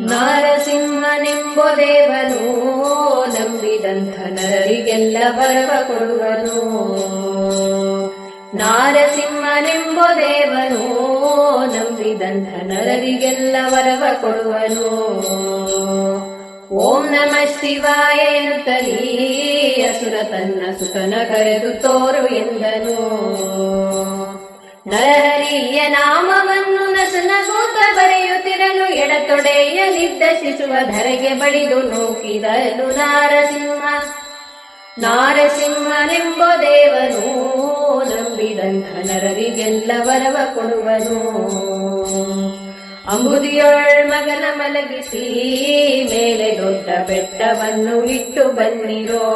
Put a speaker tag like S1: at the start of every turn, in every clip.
S1: ನಾರಸಿಂಹನೆಂಬ ದೇವನು ನಂಬಿದಂಥ ನರರಿಗೆಲ್ಲ ಬರವ ಕೊಡುವನು. ನಾರಸಿಂಹನೆಂಬ ದೇವನು ನಂಬಿದಂಥ ನರರಿಗೆಲ್ಲ ವರವ ಕೊಡುವನು. ಓಂ ನಮ ಶಿವಾಯ ಎನ್ನುತ್ತಲೀ ಅಸುರ ತನ್ನ ಸುತನ ಕರೆದು ತೋರು ಎಂದನು. ನರಹರಿಯ ನಾಮವನ್ನು ನಸುನಗೂತ ಬರೆಯುತ್ತಿರಲು ಎಡತೊಡೆಯಲಿದ್ದ ಶಿಶುವ ಧರೆಗೆ ಬಡಿದು ನೂಕಿದನು ನಾರಸಿಂಹ. ನಾರಸಿಂಹನೆಂಬ ದೇವನು ನಂಬಿದಂಥ ನರರಿಗೆಲ್ಲ ವರವ ಕೊಡುವನು. ಅಂಬುದಿಯೊಳ್ ಮಗನ ಮಲಗಿಸಿ ಮೇಲೆ ದೊಡ್ಡ ಬೆಟ್ಟವನ್ನು ಇಟ್ಟು ಬನ್ನಿರೋ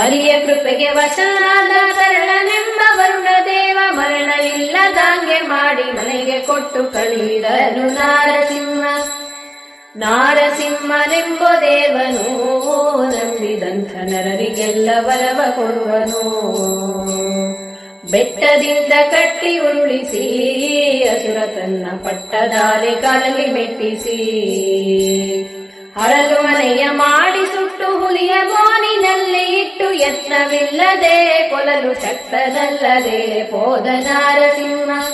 S1: ಹರಿಯ ಕೃಪೆಗೆ ವಶನಾದ ಇಲ್ಲದಾಂಗೆ ಮಾಡಿ ಮನೆಗೆ ಕೊಟ್ಟು ಕಳಿದನು ನಾರಸಿಂಹ. ನಾರಸಿಂಹನೆಂಬ ದೇವನು ನಂಬಿದಂಥ ನರರಿಗೆಲ್ಲ ಬಲವ ಕೊಡುವನು. ಬೆಟ್ಟದಿಂದ ಕಟ್ಟಿ ಉರುಳಿಸಿ ಅಸುರ ತನ್ನ ಪಟ್ಟದಾರೆ ಕಾಲಲ್ಲಿ ಮೆಟ್ಟಿಸಿ ಹರಳು ಮನೆಯ ಮಾಡಿ ಸುಟ್ಟು ಹುಲಿಯ ಇಟ್ಟು ಯತ್ನವಿಲ್ಲದೆ ಕೊಲಲು ಶಕ್ತನಲ್ಲದೆ ಹೋದ ನಾರಸಿಂಹ.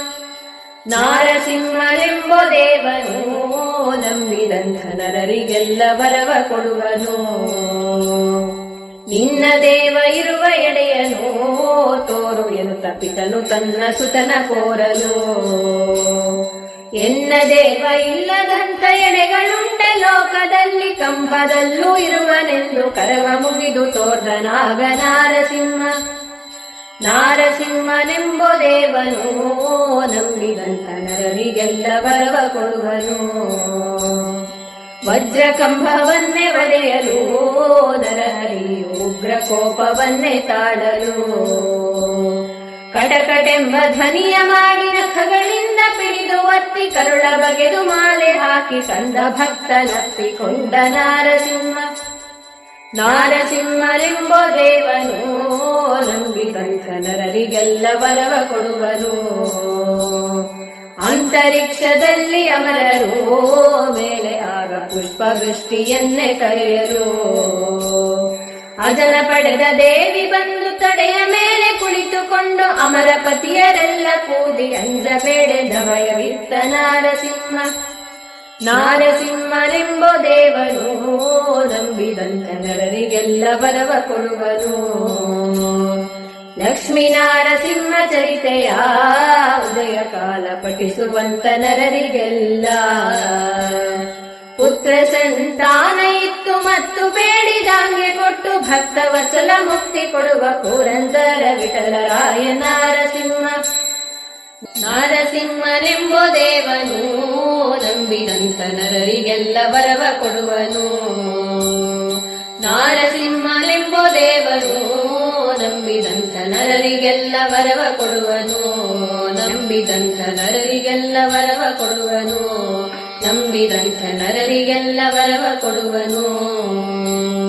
S1: ನಾರಸಿಂಹನೆಂಬ ದೇವನು ನಂಬಿದಂಥ ನರರಿಗೆಲ್ಲ ಬರವ ಕೊಡುವನು. ನಿನ್ನ ದೇವ ಇರುವ ಎಡೆಯನು ತೋರು ಎನ್ನುತ್ತ ಪಿತನು ತನ್ನ ಸುತನ ಕೋರಲು ಎನ್ನ ದೇವ ಇಲ್ಲದಂತ ಎಡೆಗಳುಂಟ ಲೋಕದಲ್ಲಿ ಕಂಬದಲ್ಲೂ ಇರುವನೆಂದು ಕರವ ಮುಗಿದು ತೋರ್ದನಾಗ ನಾರಸಿಂಹ ನಾರಸಿಂಹನೆಂಬ ದೇವನು ನಂಬಿದಂತ ನರರಿಗೆಲ್ಲ ಬರವ ಕೊಡುವನು ವಜ್ರ ಕಂಬವನ್ನೇ ಒಡೆಯಲು, ನರಹರಿಯು ಉಗ್ರ ಕೋಪವನ್ನೇ ತಾಳಲು. ಕಟಕಟೆಂಬ ಧ್ವನಿಯ ಮಾಡಿ ನಖಗಳಿಂದ ಪಿಡಿದು ಒತ್ತಿ ಕರುಳ ಬಗೆದು ಮಾಲೆ ಹಾಕಿ ಕಂದ ಭಕ್ತ ನಪ್ಪಿಕೊಂಡ ನಾರಸಿಂಹ. ನಾರಸಿಂಹರೆಂಬ ದೇವನು, ನಂಬಿ ಕಂಕನರರಿಗೆಲ್ಲ ಬರವ ಕೊಡುವನು. ಅಂತರಿಕ್ಷದಲ್ಲಿ ಅಮರರು, ಮೇಲೆ ಆಗ ಪುಷ್ಪವೃಷ್ಟಿಯನ್ನೇ ಕರೆಯರು ಅದನ ಪಡೆದ ದೇವಿ ಬಂದು ತಡೆಯ ಮೇಲೆ ಕುಳಿತುಕೊಂಡು ಅಮರ ಪತಿಯರೆಲ್ಲ ಅಂದ ಬೇಡ ನವಯವಿತ್ತ ನಾರಸಿಂಹ. ನಾರಸಿಂಹನೆಂಬ ದೇವರು, ನಂಬಿದಂತ ನರರಿಗೆಲ್ಲ ಬರವ ಕೊಡುವನು ಲಕ್ಷ್ಮೀ ನಾರಸಿಂಹ ಚರಿತೆಯ ಉದಯ ಕಾಲ ಪಠಿಸುವಂತ ನರರಿಗೆಲ್ಲ. ಪುತ್ರ ಸಂತಾನ ಮತ್ತು ಬೇಡಿದಾಂಗೆ ಕೊಟ್ಟು ಭಕ್ತ ವಚಲ ಮುಕ್ತಿ ಕೊಡುವ ಪುರಂದರ ವಿಠಲರಾಯ ನಾರಸಿಂಹ. ನಾರಸಿಂಹನೆಂಬ ದೇವನು, ನಂಬಿದಂತ ನರರಿಗೆಲ್ಲ ಬರವ ಕೊಡುವನು. ನಾರಸಿಂಹನೆಂಬ ದೇವನು ನಂಬಿದಂತ ನರರಿಗೆಲ್ಲ ವರವ ಕೊಡುವನು ನಂಬಿದಂತ ನರರಿಗೆಲ್ಲ ವರವ ಕೊಡುವನು ನಂಬಿದಂತ ನರರಿಗೆಲ್ಲ ವರವ ಕೊಡುವನು.